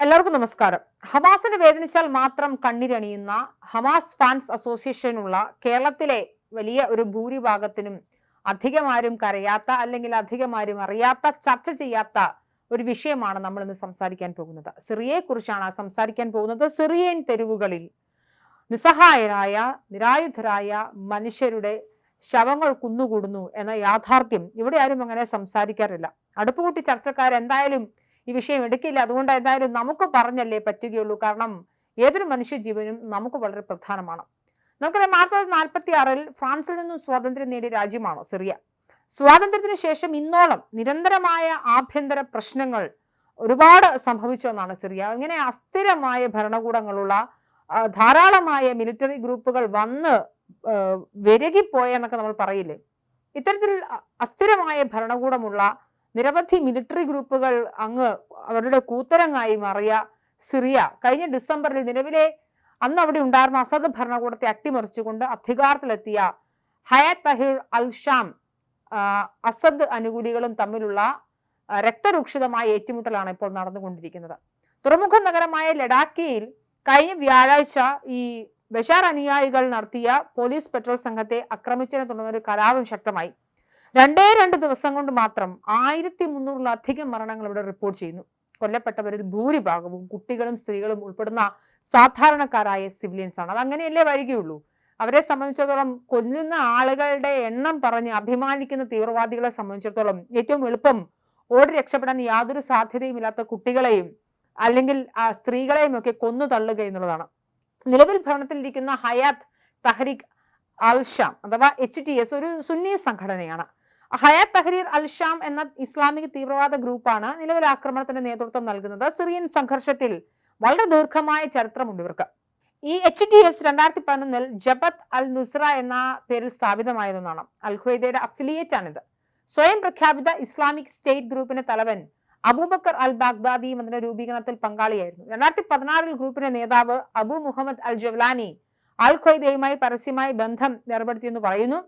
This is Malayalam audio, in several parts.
എല്ലാവർക്കും നമസ്കാരം. ഹമാസിന് വേദനിച്ചാൽ മാത്രം കണ്ണിരണിയുന്ന ഹമാസ് ഫാൻസ് അസോസിയേഷനുള്ള കേരളത്തിലെ വലിയ ഒരു ഭൂരിഭാഗത്തിനും അധികമാരും കരയാത്ത അല്ലെങ്കിൽ അധികമാരും അറിയാത്ത ചർച്ച ചെയ്യാത്ത ഒരു വിഷയമാണ് നമ്മൾ ഇന്ന് സംസാരിക്കാൻ പോകുന്നത്. സിറിയയെക്കുറിച്ചാണ് സംസാരിക്കാൻ പോകുന്നത്. സിറിയൻ തെരുവുകളിൽ നിസ്സഹായരായ നിരായുധരായ മനുഷ്യരുടെ ശവങ്ങൾ കുന്നുകൂടുന്നു എന്ന യാഥാർത്ഥ്യം ഇവിടെ ആരും അങ്ങനെ സംസാരിക്കാറില്ല. അടുപ്പുകൂട്ടി ചർച്ചക്കാർ എന്തായാലും ഈ വിഷയം എടുക്കില്ല. അതുകൊണ്ട് എന്തായാലും നമുക്ക് പറഞ്ഞല്ലേ പറ്റുകയുള്ളൂ. കാരണം ഏതൊരു മനുഷ്യജീവനും നമുക്ക് വളരെ പ്രധാനമാണ്. നമുക്കറിയാം ആയിരത്തി തൊള്ളായിരത്തി നാൽപ്പത്തി ആറിൽ ഫ്രാൻസിൽ നിന്നും സ്വാതന്ത്ര്യം നേടിയ രാജ്യമാണ് സിറിയ. സ്വാതന്ത്ര്യത്തിന് ശേഷം ഇന്നോളം നിരന്തരമായ ആഭ്യന്തര പ്രശ്നങ്ങൾ ഒരുപാട് സംഭവിച്ചു എന്നാണ് സിറിയ. ഇങ്ങനെ അസ്ഥിരമായ ഭരണകൂടങ്ങളുള്ള ധാരാളമായ മിലിറ്ററി ഗ്രൂപ്പുകൾ വന്ന് വിരകിപ്പോയെന്നൊക്കെ നമ്മൾ പറയില്ലേ? ഇത്തരത്തിൽ അസ്ഥിരമായ ഭരണകൂടമുള്ള നിരവധി മിലിറ്ററി ഗ്രൂപ്പുകൾ അങ്ങ് അവരുടെ കൂത്തരങ്ങായി മാറിയ സിറിയ കഴിഞ്ഞ ഡിസംബറിൽ നിലവിലെ അന്ന് അവിടെ ഉണ്ടായിരുന്ന അസദ് ഭരണകൂടത്തെ അട്ടിമറിച്ചുകൊണ്ട് അധികാരത്തിലെത്തിയ Hayat Tahrir al Sham Assad അനുകൂലികളും തമ്മിലുള്ള രക്തരൂക്ഷിതമായ ഏറ്റുമുട്ടലാണ് ഇപ്പോൾ നടന്നുകൊണ്ടിരിക്കുന്നത്. തുറമുഖ നഗരമായ ലഡാക്കിയിൽ കഴിഞ്ഞ വ്യാഴാഴ്ച ഈ ബഷാർ അനുയായികൾ നടത്തിയ പോലീസ് പെട്രോൾ സംഘത്തെ ആക്രമിച്ചതിനെ തുടർന്ന് ഒരു കലാപം ശക്തമായി. രണ്ടേ രണ്ട് ദിവസം കൊണ്ട് മാത്രം ആയിരത്തി മുന്നൂറിലധികം മരണങ്ങൾ ഇവിടെ റിപ്പോർട്ട് ചെയ്യുന്നു. കൊല്ലപ്പെട്ടവരിൽ ഭൂരിഭാഗവും കുട്ടികളും സ്ത്രീകളും ഉൾപ്പെടുന്ന സാധാരണക്കാരായ സിവിലിയൻസ് ആണ്. അത് അങ്ങനെയല്ലേ വരികയുള്ളൂ? അവരെ സംബന്ധിച്ചിടത്തോളം കൊല്ലുന്ന ആളുകളുടെ എണ്ണം പറഞ്ഞ് അഭിമാനിക്കുന്ന തീവ്രവാദികളെ സംബന്ധിച്ചിടത്തോളം ഏറ്റവും എളുപ്പം ഓടി രക്ഷപ്പെടാൻ യാതൊരു സാധ്യതയുമില്ലാത്ത കുട്ടികളെയും അല്ലെങ്കിൽ സ്ത്രീകളെയും ഒക്കെ കൊന്നു തള്ളുക എന്നുള്ളതാണ്. നിലവിൽ ഭരണത്തിലിരിക്കുന്ന ഹയാത്ത് തഹരിഖ് അൽഷാം അഥവാ എച്ച് ടി എസ് ഒരു സുന്നി സംഘടനയാണ്. ഹയാത്ത് തഹ്രീർ അൽ ഷാം എന്ന ഇസ്ലാമിക തീവ്രവാദ ഗ്രൂപ്പാണ് നിലവിൽ ആക്രമണത്തിന്റെ നേതൃത്വം നൽകുന്നത്. സിറിയൻ സംഘർഷത്തിൽ വളരെ ദീർഘമായ ചരിത്രമുണ്ട് ഇവർക്ക്. ഈ എച്ച് ടി എസ് രണ്ടായിരത്തി പതിനൊന്നിൽ ജബത്ത് അൽ നുസ്ര എന്ന പേരിൽ സ്ഥാപിതമായതെന്നാണ്. അൽ ഖ്വയ്ദയുടെ അഫിലിയേറ്റ് ആണിത്. സ്വയം പ്രഖ്യാപിത ഇസ്ലാമിക് സ്റ്റേറ്റ് ഗ്രൂപ്പിന്റെ തലവൻ അബൂബക്കർ അൽ ബാഗ്ദാദിയും അതിന്റെ രൂപീകരണത്തിൽ പങ്കാളിയായിരുന്നു. രണ്ടായിരത്തി പതിനാറിൽ ഗ്രൂപ്പിന്റെ നേതാവ് അബു മുഹമ്മദ് അൽ ജവ്ലാനി അൽ ഖ്വയ്ദയുമായി പരസ്യമായി ബന്ധം ഏർപ്പെടുത്തിയെന്ന് പറയുന്നു.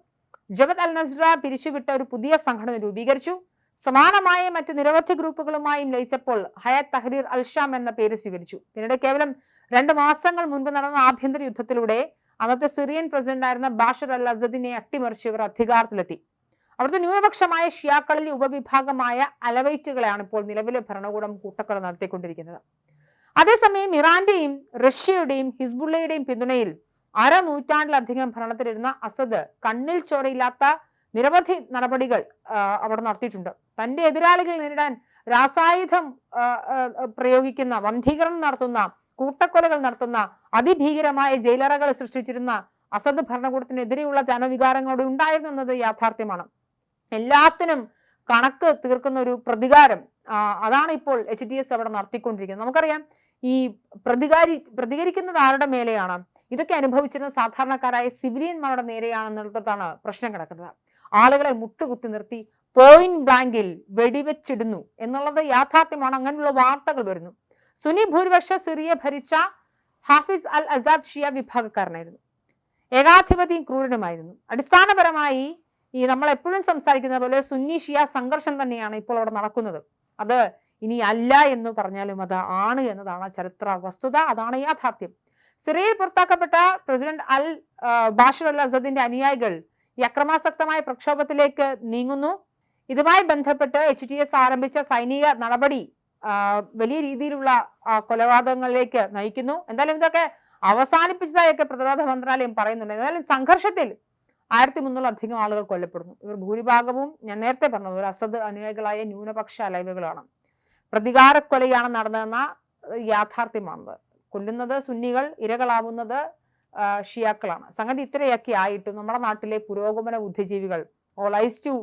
ജബത് അൽ നസ്ര പിരിച്ചുവിട്ട ഒരു പുതിയ സംഘടന രൂപീകരിച്ചു. സമാനമായ മറ്റ് നിരവധി ഗ്രൂപ്പുകളുമായും ലയിച്ചപ്പോൾ ഹയാത് തഹ്രീർ അൽഷാം എന്ന പേര് സ്വീകരിച്ചു. പിന്നീട് കേവലം രണ്ട് മാസങ്ങൾ മുൻപ് നടന്ന ആഭ്യന്തര യുദ്ധത്തിലൂടെ അന്നത്തെ സിറിയൻ പ്രസിഡന്റായിരുന്ന ബാഷർ അൽ അസദിനെ അട്ടിമറിച്ച് ഇവർ അധികാരത്തിലെത്തി. അവിടുത്തെ ന്യൂനപക്ഷമായ ഷിയാക്കളിലെ ഉപവിഭാഗമായ അലവൈറ്റുകളെയാണ് ഇപ്പോൾ നിലവിലെ ഭരണകൂടം കൂട്ടക്കൊല നടത്തിക്കൊണ്ടിരിക്കുന്നത്. അതേസമയം ഇറാന്റെയും റഷ്യയുടെയും ഹിസ്ബുള്ളയുടെയും പിന്തുണയിൽ അര നൂറ്റാണ്ടിലധികം ഭരണത്തിലിരുന്ന അസദ് കണ്ണിൽ ചോരയില്ലാത്ത നിരവധി നടപടികൾ അവിടെ നടത്തിയിട്ടുണ്ട്. തന്റെ എതിരാളികൾ നേരിടാൻ രാസായുധം പ്രയോഗിക്കുന്ന വന്ധീകരണം നടത്തുന്ന കൂട്ടക്കൊലകൾ നടത്തുന്ന അതിഭീകരമായ ജയിലറകൾ സൃഷ്ടിച്ചിരുന്ന അസദ് ഭരണകൂടത്തിനെതിരെയുള്ള ജനവികാരങ്ങളോട് ഉണ്ടായിരുന്നു എന്നത് യാഥാർത്ഥ്യമാണ്. എല്ലാത്തിനും കണക്ക് തീർക്കുന്ന ഒരു പ്രതികാരം അതാണ് ഇപ്പോൾ എച്ച് ഡി എസ് അവിടെ നടത്തിക്കൊണ്ടിരിക്കുന്നത്. നമുക്കറിയാം ഈ പ്രതികാരി പ്രതികരിക്കുന്നത് ആരുടെ മേലെയാണ്? ഇതൊക്കെ അനുഭവിച്ചിരുന്ന സാധാരണക്കാരായ സിവിലിയന്മാരുടെ നേരെയാണെന്നുള്ളതാണ് പ്രശ്നം കിടക്കുന്നത്. ആളുകളെ മുട്ടുകുത്തി നിർത്തി പോയിന്റ് ബ്ലാങ്കിൽ വെടിവെച്ചിടുന്നു എന്നുള്ളത് യാഥാർത്ഥ്യമാണ്. അങ്ങനെയുള്ള വാർത്തകൾ വരുന്നു. സുനി ഭൂരിപക്ഷ സിറിയ ഭരിച്ച ഹാഫിസ് അൽ അസാദ് ഷിയ വിഭാഗക്കാരനായിരുന്നു. ഏകാധിപതിയും ക്രൂരനുമായിരുന്നു. അടിസ്ഥാനപരമായി ഈ നമ്മൾ എപ്പോഴും സംസാരിക്കുന്ന പോലെ സുന്നി ഷിയ സംഘർഷം തന്നെയാണ് ഇപ്പോൾ അവിടെ നടക്കുന്നത്. അത് ഇനി അല്ല എന്ന് പറഞ്ഞാലും അത് ആണ് എന്നതാണ് ചരിത്ര വസ്തുത. അതാണ് യാഥാർത്ഥ്യം. സിറിയയിൽ പുറത്താക്കപ്പെട്ട പ്രസിഡന്റ് അൽ ബാഷർ അൽ അസദിന്റെ അനുയായികൾ ഈ അക്രമാസക്തമായ പ്രക്ഷോഭത്തിലേക്ക് നീങ്ങുന്നു. ഇതുമായി ബന്ധപ്പെട്ട് എച്ച് ടി എസ് ആരംഭിച്ച സൈനിക നടപടി വലിയ രീതിയിലുള്ള കൊലപാതകങ്ങളിലേക്ക് നയിക്കുന്നു. എന്തായാലും ഇതൊക്കെ അവസാനിപ്പിച്ചതായൊക്കെ പ്രതിരോധ മന്ത്രാലയം പറയുന്നുണ്ട്. എന്തായാലും സംഘർഷത്തിൽ ആയിരത്തി മുന്നൂറിലധികം ആളുകൾ കൊല്ലപ്പെടുന്നു. ഇവർ ഭൂരിഭാഗവും ഞാൻ നേരത്തെ പറഞ്ഞത് ഒരു അസദ് അനുയായികളായ ന്യൂനപക്ഷ അലൈവുകളാണ് പ്രതികാരക്കൊലയാണ് നടന്നതെന്ന യാഥാർത്ഥ്യമാണത്. കൊല്ലുന്നത് സുന്നികൾ ഇരകളാവുന്നത് ഷിയാക്കളാണ്. സംഗതി ഇത്രയൊക്കെ ആയിട്ടും നമ്മുടെ നാട്ടിലെ പുരോഗമന ബുദ്ധിജീവികൾ ഓളൈസ് ടു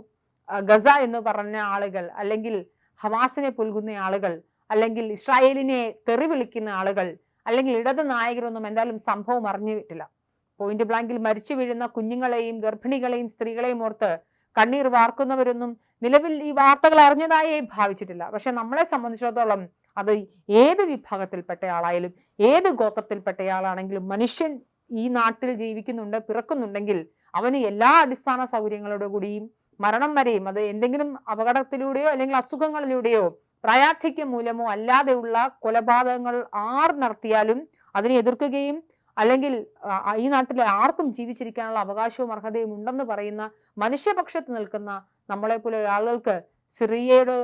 ഗസ എന്ന് പറഞ്ഞ ആളുകൾ അല്ലെങ്കിൽ ഹമാസിനെ പുൽകുന്ന ആളുകൾ അല്ലെങ്കിൽ ഇസ്രായേലിനെ തെറി വിളിക്കുന്ന ആളുകൾ അല്ലെങ്കിൽ ഇടത് നായകരൊന്നും എന്തായാലും സംഭവം അറിഞ്ഞിട്ടില്ല. പോയിന്റ് ബ്ലാങ്കിൽ മരിച്ചു വീഴുന്ന കുഞ്ഞുങ്ങളെയും ഗർഭിണികളെയും സ്ത്രീകളെയും ഓർത്ത് കണ്ണീർ വാർക്കുന്നവരൊന്നും നിലവിൽ ഈ വാർത്തകൾ അറിഞ്ഞതായേ ഭാവിച്ചിട്ടില്ല. പക്ഷെ നമ്മളെ സംബന്ധിച്ചിടത്തോളം അത് ഏത് വിഭാഗത്തിൽപ്പെട്ട ആളായാലും ഏത് ഗോത്രത്തിൽപ്പെട്ടയാളാണെങ്കിലും മനുഷ്യൻ ഈ നാട്ടിൽ ജീവിക്കുന്നുണ്ട് പിറക്കുന്നുണ്ടെങ്കിൽ അവന് എല്ലാ അടിസ്ഥാന സൗകര്യങ്ങളോടു കൂടിയും മരണം വരെയും അത് എന്തെങ്കിലും അപകടത്തിലൂടെയോ അല്ലെങ്കിൽ അസുഖങ്ങളിലൂടെയോ പ്രായാധിക്യം മൂലമോ അല്ലാതെയുള്ള കൊലപാതകങ്ങൾ ആർ നടത്തിയാലും അതിനെ എതിർക്കുകയും അല്ലെങ്കിൽ ഈ നാട്ടിലെ ആർക്കും ജീവിച്ചിരിക്കാനുള്ള അവകാശവും അർഹതയും ഉണ്ടെന്ന് പറയുന്ന മനുഷ്യപക്ഷത്ത് നിൽക്കുന്ന നമ്മളെപ്പോലെ ഒരാളുകൾക്ക് സിറിയയുടെ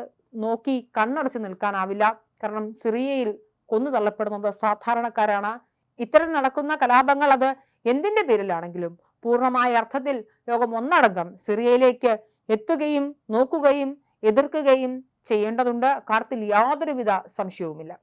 നോക്കി കണ്ണടച്ച് നിൽക്കാനാവില്ല. കാരണം സിറിയയിൽ കൊന്നു തള്ളപ്പെടുന്നത് സാധാരണക്കാരാണ്. ഇത്തരം നടക്കുന്ന കലാപങ്ങൾ അത് എന്തിന്റെ പേരിലാണെങ്കിലും പൂർണമായ അർത്ഥത്തിൽ ലോകം ഒന്നടങ്കം സിറിയയിലേക്ക് എത്തുകയും നോക്കുകയും എതിർക്കുകയും ചെയ്യേണ്ടതുണ്ട്. കാര്യത്തിൽ യാതൊരുവിധ സംശയവുമില്ല.